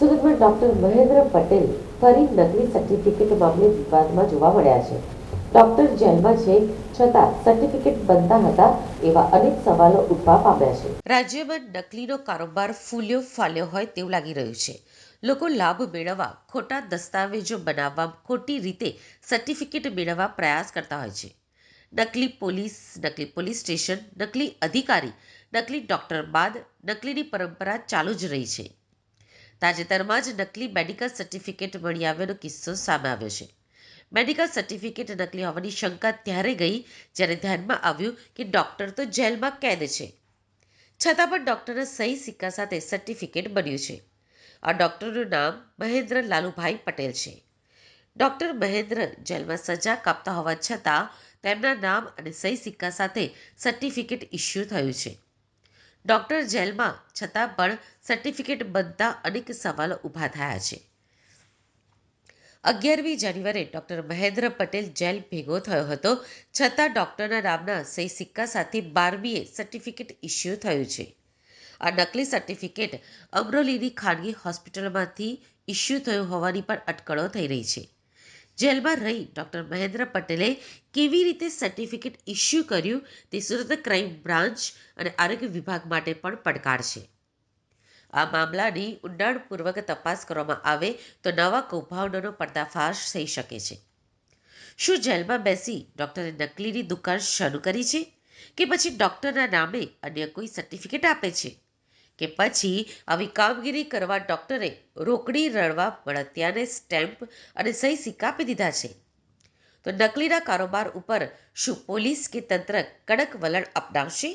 સુરતમાં ડોક્ટર મહેન્દ્ર પટેલ ફરી નકલી સર્ટિફિકેટ મામલે વિવાદમાં જોવા મળ્યા છે. ડોક્ટર જેલમાં છે છતાં સર્ટિફિકેટ બનતા હતા એવા અનેક સવાલો ઉઠવા પામ્યા છે. રાજ્યમાં નકલીનો કારોબાર ફૂલ્યો ફાલ્યો હોય તેવું લાગી રહ્યું છે. લોકો લાભ મેળવવા, ખોટા દસ્તાવેજો બનાવવા, ખોટી રીતે સર્ટિફિકેટ મેળવવા પ્રયાસ કરતા હોય છે. નકલી પોલીસ નકલી પોલીસ સ્ટેશન, નકલી અધિકારી, નકલી ડોક્ટર બાદ નકલીની પરંપરા ચાલુ જ રહી છે. તાજેતરમાં જ નકલી મેડિકલ સર્ટિફિકેટ મળી આવ્યાનો કિસ્સો સામે આવ્યો છે. મેડિકલ સર્ટિફિકેટ નકલી હોવાની શંકા ત્યારે ગઈ જ્યારે ધ્યાનમાં આવ્યું કે ડૉક્ટર તો જેલમાં કેદ છે. છતાં પણ ડૉક્ટરના સહી સિક્કા સાથે સર્ટિફિકેટ બન્યું છે. આ ડૉક્ટરનું નામ મહેન્દ્ર લાલુભાઈ પટેલ છે. ડૉક્ટર મહેન્દ્ર જેલમાં સજા કાપતા હોવા છતાં તેમના નામ અને સહી સિક્કા સાથે સર્ટિફિકેટ ઇસ્યુ થયું છે. ડૉક્ટર જેલમાં છતાં પણ સર્ટિફિકેટ બનતા અનેક સવાલો ઊભા થયા છે. અગિયારમી જાન્યુઆરીએ ડૉક્ટર મહેન્દ્ર પટેલ જેલ ભેગો થયો હતો. છતાં ડૉક્ટરના નામના સહી સિક્કા સાથે બારમીએ સર્ટિફિકેટ ઇસ્યુ થયું છે. આ નકલી સર્ટિફિકેટ અમરોલીની ખાનગી હોસ્પિટલમાંથી ઇસ્યુ થયું હોવાની પણ અટકળો થઈ રહી છે. જેલમાં રહી ડૉક્ટર મહેન્દ્ર પટેલે કેવી રીતે સર્ટિફિકેટ ઇસ્યુ કર્યું તે સુરત ક્રાઇમ બ્રાન્ચ અને આરોગ્ય વિભાગ માટે પણ પડકાર છે આ મામલાની ઊંડાણપૂર્વક તપાસ કરવામાં આવે તો નવા કૌભાંડોનો પર્દાફાશ થઈ શકે છે. શું જેલમાં બેસી ડૉક્ટરે નકલીની દુકાન શરૂ કરી છે? કે પછી ડૉક્ટરના નામે અન્ય કોઈ સર્ટિફિકેટ આપે છે? કે પછી આવી કામગીરી કરવા ડૉક્ટરે રોકડી રળવા મળતિયાને સ્ટેમ્પ અને સહી સિક્કા આપી દીધા છે. તો નકલીના કારોબાર ઉપર શું પોલીસ કે તંત્ર કડક વલણ અપનાવશે?